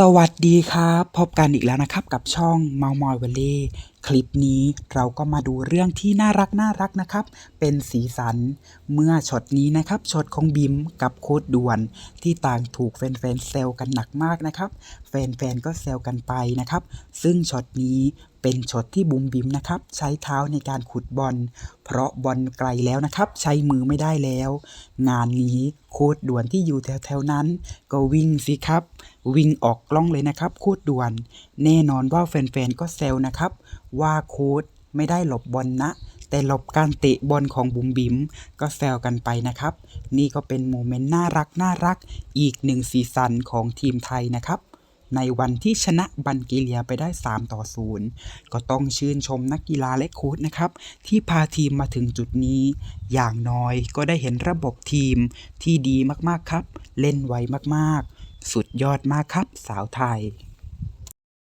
สวัสดีครับ พบกันอีกแล้วนะครับกับช่องเมามอยเวเล่คลิปนี้เราก็มาดูเรื่องที่น่ารักน่ารักนะครับ เป็นสีสัน เมื่อช็อตนี้นะครับช็อตของบิมกับโค้ดด่วน ที่ต่างถูกแฟนๆเซลกันหนักมากนะครับ แฟนๆก็เซลกันไปนะครับ ซึ่งช็อตนี้ เป็นช็อตที่บุมบิมนะครับ ใช้เท้าในการขุดบอลเพราะบอลไกลแล้วนะครับ ใช้มือไม่ได้แล้ว งานนี้โค้ดด่วนที่อยู่แถวๆนั้น ก็วิ่งสิครับ วิ่งออกกล้องเลยนะครับ โค้ดด่วน แน่นอนว่าแฟนๆก็แซวนะครับ ว่าโค้ดไม่ได้หลบบอลนะแต่หลบการเตะบอลของบุมบิมก็แซวกันไปนะครับ นี่ก็เป็นโมเมนต์น่ารักน่ารักอีกหนึ่งซีซันของทีมไทยนะครับ ในวันที่ชนะบันกิเลียไปได้ 3 ต่อ 0 ก็ต้องชื่นชมนักกีฬาและโค้ชนะครับ ที่พาทีมมาถึงจุดนี้ อย่างน้อยก็ได้เห็นระบบทีมที่ดีมากๆครับ เล่นไวมากๆ สุดยอดมากครับสาวไทย